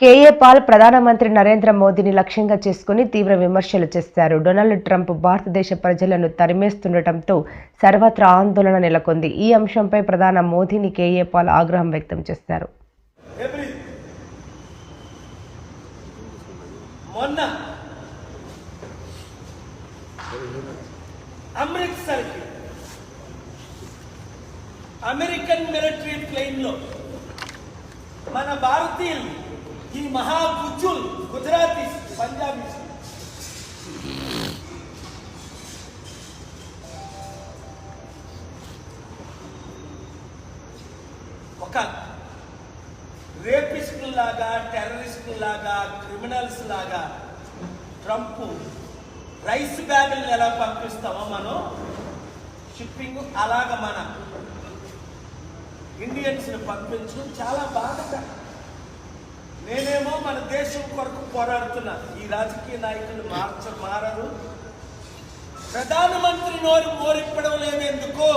KA Paul ప్రధానమంత్రి నరేంద్ర మోదీని లక్ష్యంగా చేసుకుని తీవ్ర విమర్శలు చేశారు. డొనాల్డ్ ట్రంప్ భారతదేశ ప్రజలను తరిమేస్తుండటంతో సర్వత్రా ఆందోళన నెలకొంది. ఈ అంశంపై ప్రధాన మోదీని కేఏ పాల్ ఆగ్రహం వ్యక్తం చేశారు. మొన్న అమృత్సర్కి అమెరికన్ మిలిటరీ ప్లేన్లో మన భారతీయులు ఈ మహాబుజ్జులు గుజరాతీ పంజాబీ. ఒక రేపిస్టుల లాగా టెర్రరిస్టుల లాగా క్రిమినల్స్ లాగా ట్రంప్ రైస్ బ్యాగులు ఎలా పంపిస్తామో మనం షిప్పింగ్ అలాగ మన ఇండియన్స్ని పంపించడం చాలా బాధ. నేనేమో మన దేశం కొరకు పోరాడుతున్నా. ఈ రాజకీయ నాయకులు మార్చ మారరు. ప్రధానమంత్రి నోరు మోరిప్పడం లేదు ఎందుకు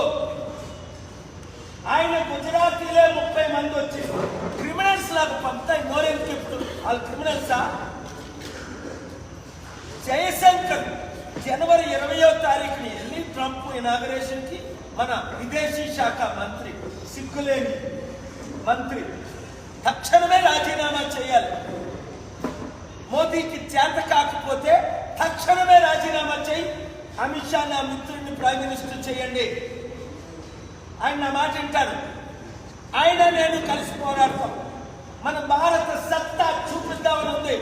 ఆయన గుజరాతీలే ముప్పై మంది వచ్చి క్రిమినల్స్ లాగా పంపుతాయి. మోరెందుకు ఇప్పుడు వాళ్ళు క్రిమినల్సా? జయశంకర్ జనవరి ఇరవయో తారీఖుని వెళ్ళి ట్రంప్ ఇనాగరేషన్కి మన విదేశీ శాఖ మంత్రి సిగ్గులేని మంత్రి. తక్షణమే రాజీనామా చేయాలి మోదీకి చేత కాకపోతే తక్షణమే రాజీనామా చేయి. అమిత్ షా నా మిత్రుడిని ప్రైమ్ మినిస్టర్ చేయండి. ఆయన నా మాట వింటారు. ఆయన నేను కలిసి పోరాడతాం. మన భారత సత్తా చూపిద్దామని ఉంది.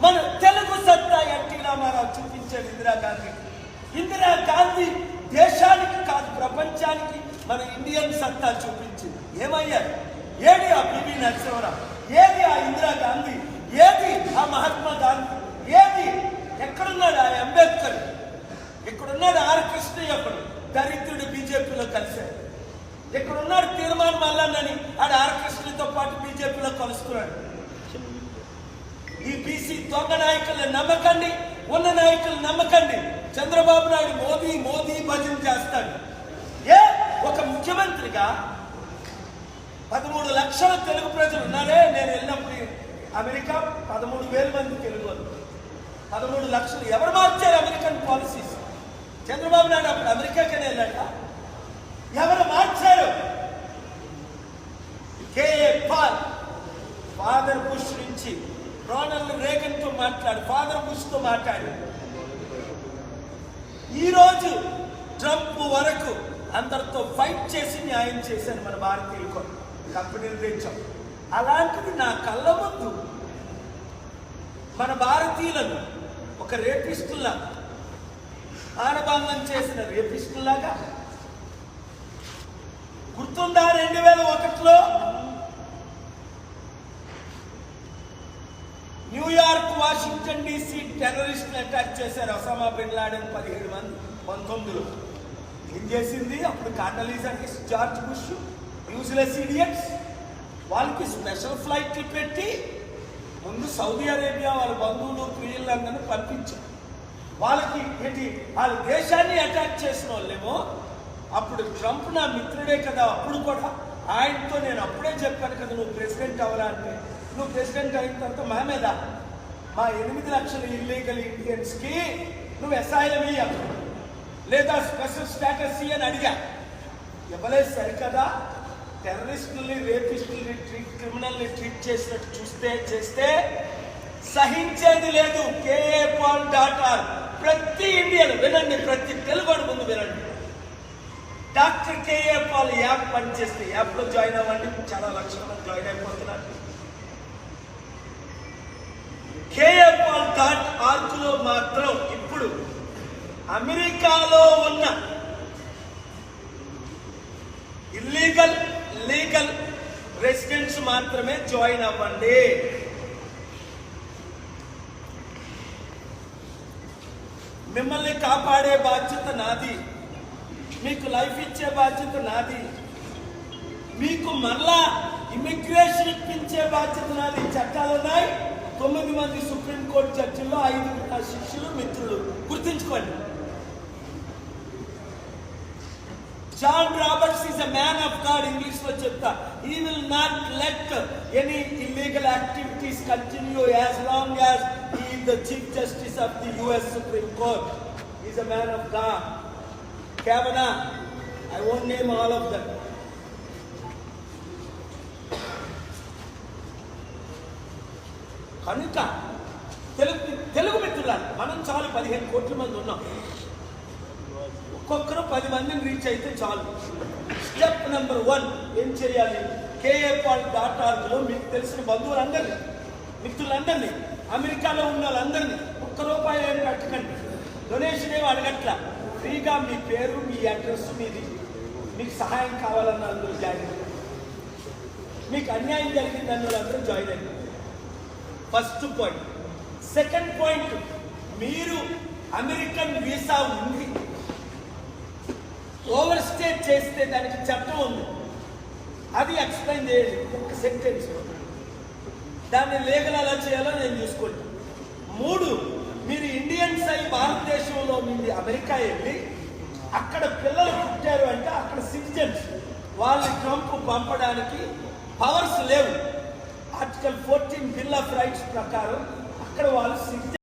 మన తెలుగు సత్తా ఎన్టీ రామారావు చూపించాడు ఇందిరాగాంధీ. ఇందిరాగాంధీ దేశానికి కాదు ప్రపంచానికి మన ఇండియన్ సత్తా చూపించింది. ఏమయ్యారు? ఏది ఆ పివి నరసింహరావు? ఏది ఆ ఇందిరాగాంధీ? ఏది ఆ మహాత్మా గాంధీ? ఎక్కడున్నాడు ఆ అంబేద్కర్? ఇక్కడున్నాడు ఆర్ కృష్ణయ్య ఒకడు దరిద్రుడు బీజేపీలో కలిశాడు. ఇక్కడున్నాడు తీర్మానం మల్లన్నని ఆడ ఆర్ కృష్ణతో పాటు బీజేపీలో కలుస్తున్నాడు. ఈ బీసీ దొంగ నాయకుల నమ్మకండి ఉన్న నాయకులు నమ్మకండి చంద్రబాబు నాయుడు మోదీ మోదీ భజన చేస్తాడు. ఏ? ఒక ముఖ్యమంత్రిగా పదమూడు లక్షల తెలుగు ప్రజలు ఉన్నారే? నేను వెళ్ళినప్పుడు అమెరికా పదమూడు వేల మంది తెలుగు వాళ్ళు. పదమూడు లక్షలు ఎవరు మార్చారు అమెరికన్ పాలసీస్ చంద్రబాబు నాయుడు అప్పుడు అమెరికాకనే వెళ్ళాట ఎవరు మార్చారు? కేఏ పాల్ ఫాదర్ బుష్ నుంచి రోనల్డ్ రేగన్తో మాట్లాడు. ఫాదర్ బుష్తో మాట్లాడు. ఈరోజు ట్రంప్ వరకు అందరితో ఫైట్ చేసి న్యాయం చేశాను మన భారతీయులు కొన్ని కంపెనీలు తెచ్చాం. అలాంటిది నా కళ్ళ ముందు మన భారతీయులను ఒక రేపిస్టులా ఆనభంగం చేసిన రేపిస్టులాగా గుర్తుందా రెండు వేల ఒకటిలో న్యూయార్క్ వాషింగ్టన్ డీసీ టెర్రరిస్ట్ని అటాక్ చేశారు ఒసామా బిన్ లాడెన్ పదిహేడు మంది పంతొమ్మిదిలో. ఏం చేసింది? అప్పుడు Condoleezza George Bush useless idiots వాళ్ళకి స్పెషల్ ఫ్లైట్లు పెట్టి ముందు సౌదీ అరేబియా వాళ్ళ బంధువులు ప్రియులందరినీ పంపించారు. వాళ్ళకి ఏంటి? వాళ్ళ దేశాన్ని అటాక్ చేసిన వాళ్ళేమో అప్పుడు ట్రంప్ నా మిత్రుడే కదా అప్పుడు కూడా. ఆయనతో నేను అప్పుడే చెప్పాను కదా నువ్వు ప్రెసిడెంట్ అవరా అంటే నువ్వు ప్రెసిడెంట్ అయిన తర్వాత మా మీద మా ఎనిమిది లక్షల ఇల్లీగల్ ఇండియన్స్కి నువ్వు ఎస్ఐలం ఇయ్యాలి లేదా స్పెషల్ స్టేటస్ అని అడిగా. ఇవ్వలేదు సరికదా? టెర్రరిస్టుల్ని రేపిస్టుల్ని ట్రీట్ క్రిమినల్ని ట్రీట్ చేసినట్టు చూస్తే చేస్తే సహించేది లేదు. KA Paul dot R. ప్రతి ఇండియన్ వినండి ప్రతి తెలుగు ముందు వినండి. డాక్టర్ కేఏ పాల్ యాప్ పనిచేస్తే యాప్లో జాయిన్ అవ్వండి. చాలా లక్షల మంది జాయిన్ అయిపోతున్నారు. కేఏ పాల్ డాట్ ఆర్గ్లో మాత్రం ఇప్పుడు అమెరికాలో ఉన్న ఇల్లీగల్ లీగల్ రెసిడెంట్స్ మాత్రమే జాయిన్ అవ్వండి. మిమ్మల్ని కాపాడే బాధ్యత నాది. మీకు లైఫ్ ఇచ్చే బాధ్యత నాది. మీకు మరలా ఇమిగ్రేషన్ ఇప్పించే బాధ్యత నాది. చట్టాలు ఉన్నాయి. తొమ్మిది మంది సుప్రీంకోర్టు జడ్జిల్లో ఐదు శిష్యులు మిత్రులు. గుర్తుంచుకోండి. John Roberts is a man of God ఇంగ్లీష్లో చెప్తా he will not let any illegal activities continue as long as he the chief justice of the US Supreme Court is a man of God Kavanaugh I won't name all of that కనుక తెలుగు తెలుగు మిత్రులారు మనం చాలు పదిహేను కోట్ల మంది ఉన్నాం ఒక్కొక్కరు పది మందిని రీచ్ అయితే చాలు. స్టెప్ నెంబర్ వన్ ఏం చేయాలి? కేఏ పాల్ డాట్ ఆర్గ్లో మీకు తెలిసిన బంధువులందరినీ మిత్రులందరినీ అమెరికాలో ఉన్న వాళ్ళందరినీ ఒక్క రూపాయి ఏం కట్టకండి డొనేషన్ ఏమి అడగట్ల. ఫ్రీగా మీ పేరు మీ అడ్రస్ మీది. మీకు సహాయం కావాలన్న అందరూ జాయిన్ అయ్యారు. మీకు అన్యాయం జరిగింది అన్న జాయిన్ అయ్యారు ఫస్ట్ పాయింట్ సెకండ్ పాయింట్ మీరు అమెరికన్ వీసా ఉంది. ఓవర్ స్టేట్ చేస్తే దానికి చట్టం ఉంది. అది ఎక్స్ప్లెయిన్ చేయాలి. ఒక సెంటెన్స్ దాన్ని లీగల్ ఎలా చేయాలో నేను చూసుకోండి. మూడు మీరు ఇండియన్స్ అయి భారతదేశంలో నుండి అమెరికా వెళ్ళి అక్కడ పిల్లలు పుట్టారు అంటే అక్కడ సిటిజన్స్ వాళ్ళని ట్రంప్ పంపడానికి పవర్స్ లేవు. Article fourteen bill of rights ప్రకారం అక్కడ వాళ్ళు సిటిజన్